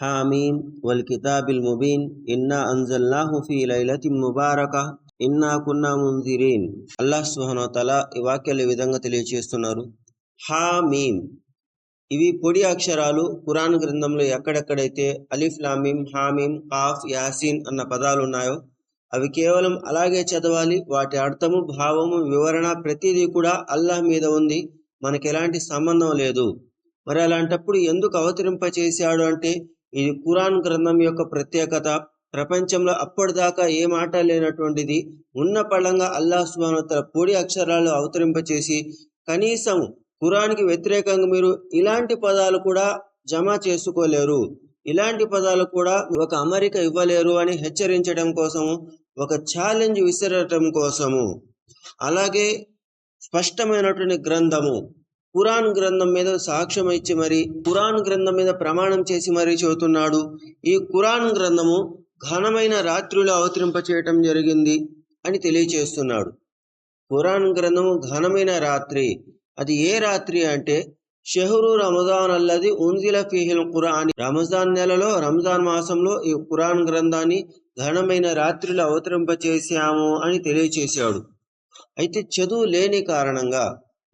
హామీం వల్ కితాబిల్ ముబీన్ ఇన్నా అంజల్నాహు ఫీ లైలతి ముబారక ఇన్నా కున్నా ముందిరీన్ అల్లాహ్ సుహనో తల ఈ వాక్యాలు ఈ విధంగా తెలియజేస్తున్నారు హామీం ఇవి పొడి అక్షరాలు. పురాణ గ్రంథంలో ఎక్కడెక్కడైతే అలీఫ్ లామీం హామీం కాఫ్ యాసీన్ అన్న పదాలు ఉన్నాయో అవి కేవలం అలాగే చదవాలి. వాటి అర్థము భావము వివరణ ప్రతిదీ కూడా అల్లాహ్ మీద ఉంది. మనకి ఎలాంటి సంబంధం లేదు. మరి అలాంటప్పుడు ఎందుకు అవతరింప చేశాడు అంటే ఇది ఖురాన్ గ్రంథం యొక్క ప్రత్యేకత ప్రపంచంలో అప్పటిదాకా ఏ మాట లేనటువంటిది ఉన్న పళంగా అల్లా సుబానోత్తర పొడి అక్షరాలు అవతరింపచేసి కనీసం ఖురాన్కి వ్యతిరేకంగా మీరు ఇలాంటి పదాలు కూడా జమ చేసుకోలేరు. ఇలాంటి పదాలు కూడా ఒక అమరిక ఇవ్వలేరు అని హెచ్చరించడం కోసము ఒక ఛాలెంజ్ విసిరటం కోసము. అలాగే స్పష్టమైనటువంటి గ్రంథము ఖురాన్ గ్రంథం మీద సాక్ష్యం ఇచ్చి మరి ఖురాన్ గ్రంథం మీద ప్రమాణం చేసి మరీ చెబుతున్నాడు ఈ ఖురాన్ గ్రంథము ఘనమైన రాత్రులు అవతరింప చేయటం జరిగింది అని తెలియచేస్తున్నాడు. ఖురాన్ గ్రంథము ఘనమైన రాత్రి. అది ఏ రాత్రి అంటే షెహరు రమజాన్ అల్లది ఉంజిల ఫిహిల్ ఖురాన్. రమజాన్ నెలలో రంజాన్ మాసంలో ఈ ఖురాన్ గ్రంథాన్ని ఘనమైన రాత్రిలో అవతరింప చేశాము అని తెలియచేశాడు. అయితే చదువు లేని కారణంగా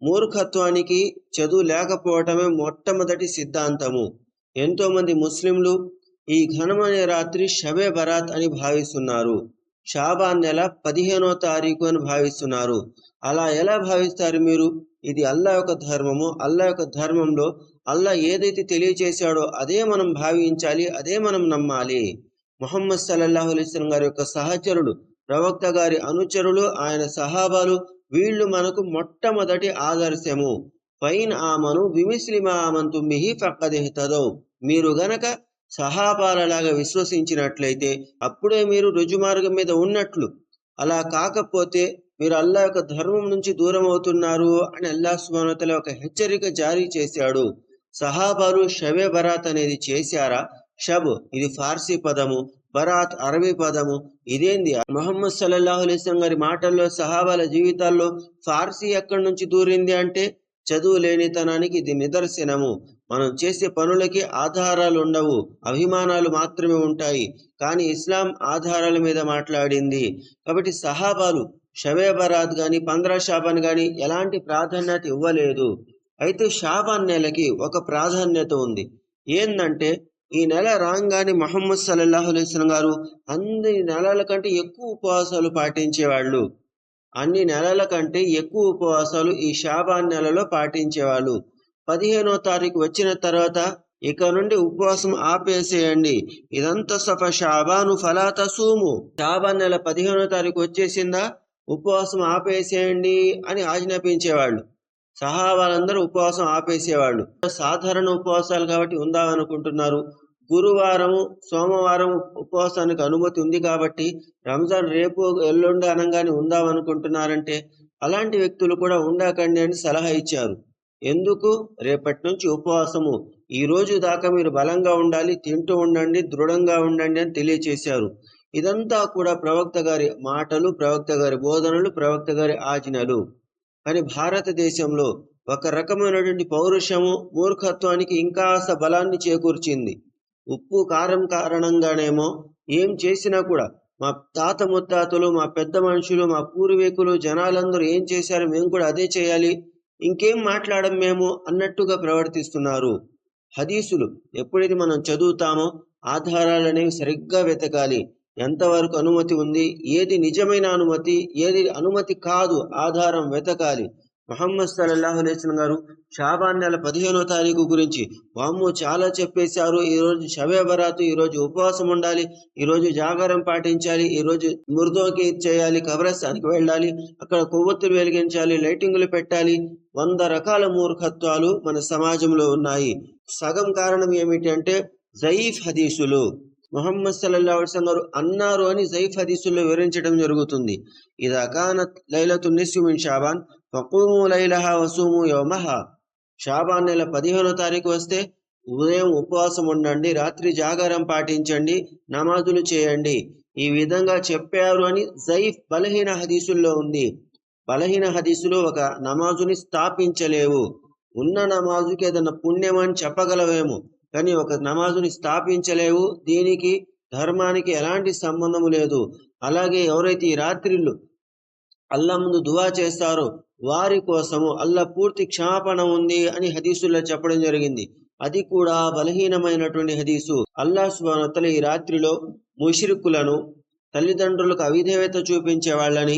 మూర్ఖత్వానికి చదువు లేకపోవటమే మొట్టమొదటి సిద్ధాంతము. ఎంతో మంది ముస్లింలు ఈ ఘనమైన రాత్రి షబే బరాత్ అని భావిస్తున్నారు. షాబాన్ నెల పదిహేనో తారీఖు అని భావిస్తున్నారు. అలా ఎలా భావిస్తారు మీరు? ఇది అల్లా యొక్క ధర్మము. అల్లా యొక్క ధర్మంలో అల్లా ఏదైతే తెలియచేశాడో అదే మనం భావించాలి అదే మనం నమ్మాలి. మొహమ్మద్ సల్లల్లాహు అలైస్లం గారి యొక్క సహచరుడు ప్రవక్త గారి అనుచరులు ఆయన సహాబాలు వీళ్ళు మనకు మొట్టమొదటి ఆదర్శము. పైన్ ఆమను విమిస్లిమా ఆమంతు మిహి ఫక్కదిహితదో మీరు గనక సహాపాలలాగా విశ్వసించినట్లయితే అప్పుడే మీరు రుజుమార్గం మీద ఉన్నట్లు. అలా కాకపోతే మీరు అల్లా యొక్క ధర్మం నుంచి దూరం అవుతున్నారు అని అల్లా సుమానతల ఒక హెచ్చరిక జారీ చేశాడు. సహాబాలు షబే బరాత్ అనేది చేశారా? షబ్ ఇది ఫార్సీ పదము. బరాత్ అరబీ పదము. ఇదేంది? మొహమ్మద్ సల్లల్లాహు అలైస్లం గారి మాటల్లో సహాబాల జీవితాల్లో ఫార్సీ ఎక్కడి నుంచి దూరింది అంటే చదువు లేనితనానికి ఇది నిదర్శనము. మనం చేసే పనులకి ఆధారాలు ఉండవు అభిమానాలు మాత్రమే ఉంటాయి. కానీ ఇస్లాం ఆధారాల మీద మాట్లాడింది. కాబట్టి సహాబాలు షబే బరాత్ కానీ పంద్రా షాబాన్ కానీ ఎలాంటి ప్రాధాన్యత ఇవ్వలేదు. అయితే షాబాన్ నెలకి ఒక ప్రాధాన్యత ఉంది. ఏందంటే ఈ నెల రాగానే మహమ్మద్ సల్లల్లాహు అలైస్లం గారు అన్ని నెలల కంటే ఎక్కువ ఉపవాసాలు పాటించేవాళ్ళు. అన్ని నెలల కంటే ఎక్కువ ఉపవాసాలు ఈ షాబాన్ నెలలో పాటించేవాళ్ళు. పదిహేనో తారీఖు వచ్చిన తర్వాత ఇక నుండి ఉపవాసం ఆపేసేయండి. ఇదంతా సఫ షాబాను ఫలాత సూము షాబాన్ నెల పదిహేనో తారీఖు వచ్చేసిందా? ఉపవాసం ఆపేసేయండి అని ఆజ్ఞాపించేవాళ్ళు. సహా వాళ్ళందరూ ఉపవాసం ఆపేసేవాళ్ళు. సాధారణ ఉపవాసాలు కాబట్టి ఉందామనుకుంటున్నారు. గురువారం సోమవారం ఉపవాసానికి అనుమతి ఉంది కాబట్టి రంజాన్ రేపు ఎల్లుండి అనగానే ఉందామనుకుంటున్నారంటే అలాంటి వ్యక్తులు కూడా ఉండకండి అని సలహా ఇచ్చారు. ఎందుకు? రేపటి నుంచి ఉపవాసము. ఈ రోజు దాకా మీరు బలంగా ఉండాలి తింటూ ఉండండి దృఢంగా ఉండండి అని తెలియచేశారు. ఇదంతా కూడా ప్రవక్త గారి మాటలు ప్రవక్త గారి బోధనలు ప్రవక్త గారి ఆజ్ఞలు. కానీ భారతదేశంలో ఒక రకమైనటువంటి పౌరుషము మూర్ఖత్వానికి ఇంకాస్త బలాన్ని చేకూర్చింది. ఉప్పు కారం కారణంగానేమో ఏం చేసినా కూడా మా తాత ముత్తాతలు మా పెద్ద మనుషులు మా పూర్వీకులు జనాలందరూ ఏం చేశారు మేము కూడా అదే చేయాలి ఇంకేం మాట్లాడం మేము అన్నట్టుగా ప్రవర్తిస్తున్నారు. హదీసులు ఎప్పుడైతే మనం చదువుతామో ఆధారాలు అనేవి సరిగ్గా వెతకాలి. ఎంతవరకు అనుమతి ఉంది? ఏది నిజమైన అనుమతి? ఏది అనుమతి కాదు? ఆధారం వెతకాలి. మహమ్మద్ సల్లల్లాహు అలైస్లం గారు షాబాన్ నెల పదిహేనో తారీఖు గురించి వామ్ము చాలా చెప్పేశారు. ఈరోజు షవే బరాత్ బరాతు ఉపవాసం ఉండాలి ఈరోజు జాగారం పాటించాలి ఈరోజు మృదోకి ముర్దోకి చేయాలి కబ్రస్థానికి వెళ్ళాలి అక్కడ కొవ్వొత్తులు వెలిగించాలి లైటింగులు పెట్టాలి. వంద రకాల మూర్ఖత్వాలు మన సమాజంలో ఉన్నాయి. సగం కారణం ఏమిటి అంటే జయీఫ్ హదీసులు. మొహమ్మద్ సల్లల్లా అలిస్లం గారు అన్నారు అని జైఫ్ హదీసుల్లో వివరించడం జరుగుతుంది. ఇదా అకాన లైలతు నిస్యు మిన్ షాబాన్ ఫకూము లైలహా వసూము యోమహ. షాబాన్ నెల పదిహేనో తారీఖు వస్తే ఉదయం ఉపవాసం ఉండండి రాత్రి జాగారం పాటించండి నమాజులు చేయండి. ఈ విధంగా చెప్పారు అని జైఫ్ బలహీన హదీసుల్లో ఉంది. బలహీన హదీసులు ఒక నమాజుని స్థాపించలేవు. ఉన్న నమాజుకి ఏదైనా పుణ్యం అని చెప్పగలవేమో. కానీ ఒక నమాజుని స్థాపించలేవు. దీనికి ధర్మానికి ఎలాంటి సంబంధము లేదు. అలాగే ఎవరైతే ఈ రాత్రిళ్ళు అల్లా ముందు దువా చేస్తారో వారి కోసము అల్లా పూర్తి క్షమాపణ ఉంది అని హదీసుల్లో చెప్పడం జరిగింది. అది కూడా బలహీనమైనటువంటి హదీసు. అల్లా సుబానతల ఈ రాత్రిలో ముషిరుకులను తల్లిదండ్రులకు అవిధేయత చూపించే వాళ్ళని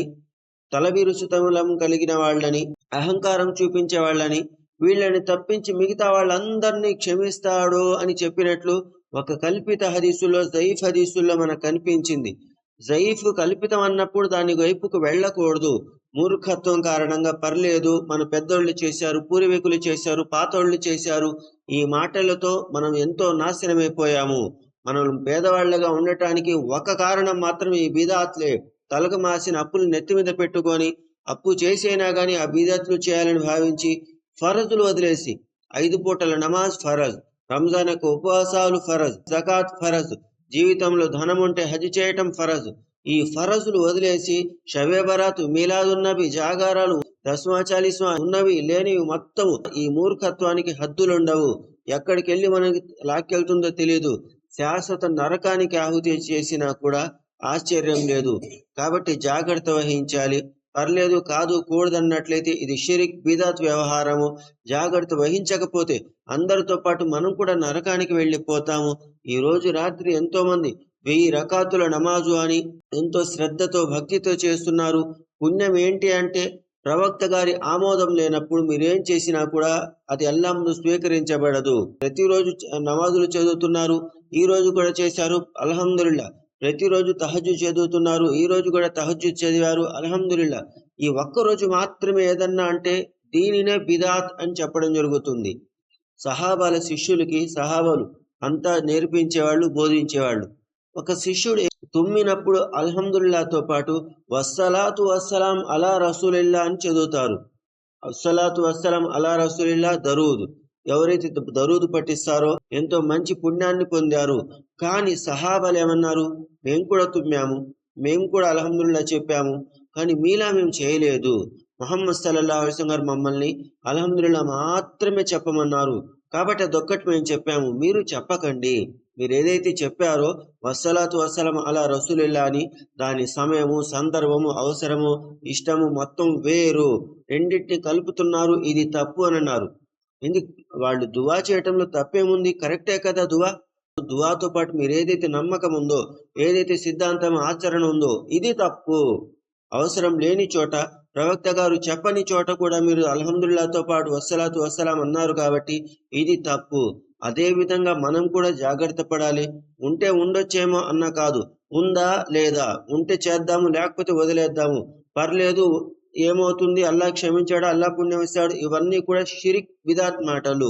తలబిరుసుతములం కలిగిన వాళ్ళని అహంకారం చూపించే వాళ్ళని వీళ్ళని తప్పించి మిగతా వాళ్ళందరినీ క్షమిస్తాడు అని చెప్పినట్లు ఒక కల్పిత హదీసులో జైఫ్ హరీసుల్లో మనకు కనిపించింది. జైఫ్ కల్పితం అన్నప్పుడు దాని వైపుకు వెళ్ళకూడదు. మూర్ఖత్వం కారణంగా పర్లేదు మన పెద్దోళ్ళు చేశారు పూర్వీకులు చేశారు పాతోళ్ళు చేశారు. ఈ మాటలతో మనం ఎంతో నాశనమైపోయాము. మనం పేదవాళ్ళగా ఉండటానికి ఒక కారణం మాత్రం ఈ బీదాత్లే. తలకు మాసిన అప్పులు నెత్తి మీద పెట్టుకొని అప్పు చేసైనా కానీ ఆ బీదాత్లు చేయాలని భావించి ఫరజులు వదిలేసి ఐదు పూటల నమాజ్ ఫరజ్ రంజాన్ యొక్క ఉపవాసాలు ఫరజ్ జకాత్ ఫరజ్ జీవితంలో ధనం ఉంటే హజ్ చేయటం ఫరజ్. ఈ ఫరజులు వదిలేసి షవే బరాతు మీలాదున్నవి జాగారాలు దస్మాచాలిస్మా ఉన్నవి లేనివి మొత్తం ఈ మూర్ఖత్వానికి హద్దులుండవు. ఎక్కడికి వెళ్ళి మనకి లాక్కెళ్తుందో తెలియదు శాశ్వత నరకానికి ఆహుతి చేసినా కూడా ఆశ్చర్యం లేదు. కాబట్టి జాగ్రత్త వహించాలి. పర్లేదు కాదు కూడదన్నట్లయితే ఇది షిరిక్ బిదాత్ వ్యవహారము. జాగ్రత్త వహించకపోతే అందరితో పాటు మనం కూడా నరకానికి వెళ్ళిపోతాము. ఈ రోజు రాత్రి ఎంతో మంది వెయ్యి రకాతుల నమాజు అని ఎంతో శ్రద్ధతో భక్తితో చేస్తున్నారు. పుణ్యం ఏంటి అంటే ప్రవక్త గారి ఆమోదం లేనప్పుడు మీరేం చేసినా కూడా అది అల్లా ముందు స్వీకరించబడదు. ప్రతిరోజు నమాజులు చదువుతున్నారు. ఈ రోజు కూడా చేశారు. అల్హమ్దుల్లా ప్రతిరోజు తహజు చదువుతున్నారు ఈ రోజు కూడా తహజు చదివారు. అల్హమ్దుల్లా ఈ ఒక్క రోజు మాత్రమే ఏదన్నా అంటే దీనినే బిదాత్ అని చెప్పడం జరుగుతుంది. సహాబాల శిష్యులకి సహాబాలు అంతా నేర్పించేవాళ్ళు బోధించేవాళ్ళు. ఒక శిష్యుడు తుమ్మినప్పుడు అల్హమ్దుల్లాతో పాటు వస్సలాతు వస్సలాం అలా రసూలిల్లా అని చదువుతారు. అస్సలాతు వస్సలాం అలా రసూలిల్లా దరూద్. ఎవరైతే ద- పట్టిస్తారో ఎంతో మంచి పుణ్యాన్ని పొందారు. కానీ సహాబాలు ఏమన్నారు? మేము కూడా తుమ్మాము. మేము కూడా అలహమ్దుల్లా చెప్పాము. కానీ మీలా మేము చేయలేదు. మొహమ్మద్ సల్లల్లాహు అలైహి గారు మమ్మల్ని అలహమ్దుల్లా మాత్రమే చెప్పమన్నారు. కాబట్టి అదొక్కటి మేము చెప్పాము. మీరు చెప్పకండి. మీరు ఏదైతే చెప్పారో వసలాతు వసలం అలా రసూలిల్లా అని దాని సమయము సందర్భము అవసరము ఇష్టము మొత్తం వేరు. రెండింటిని కలుపుతున్నారు. ఇది తప్పు అని అన్నారు. ఎందుకు? వాళ్ళు దువా చేయటంలో తప్పేముంది? కరెక్టే కదా దువా? దువాతో పాటు మీరు ఏదైతే నమ్మకం ఉందో ఏదైతే సిద్ధాంతం ఆచరణ ఉందో ఇది తప్పు. అవసరం లేని చోట ప్రవక్త గారు చెప్పని చోట కూడా మీరు అల్హమ్దుల్లాతో పాటు వస్సలాతు వస్సలాం అన్నారు కాబట్టి ఇది తప్పు. అదే విధంగా మనం కూడా జాగ్రత్త పడాలి. ఉంటే ఉండొచ్చేమో అన్న కాదు. ఉందా లేదా? ఉంటే చేద్దాము లేకపోతే వదిలేద్దాము. పర్లేదు ఏమవుతుంది? అల్లా క్షమించాడు? అల్లా పుణ్యం ఇస్తాడు. ఇవన్నీ కూడా షిరిక్ విదాత్ మాటలు.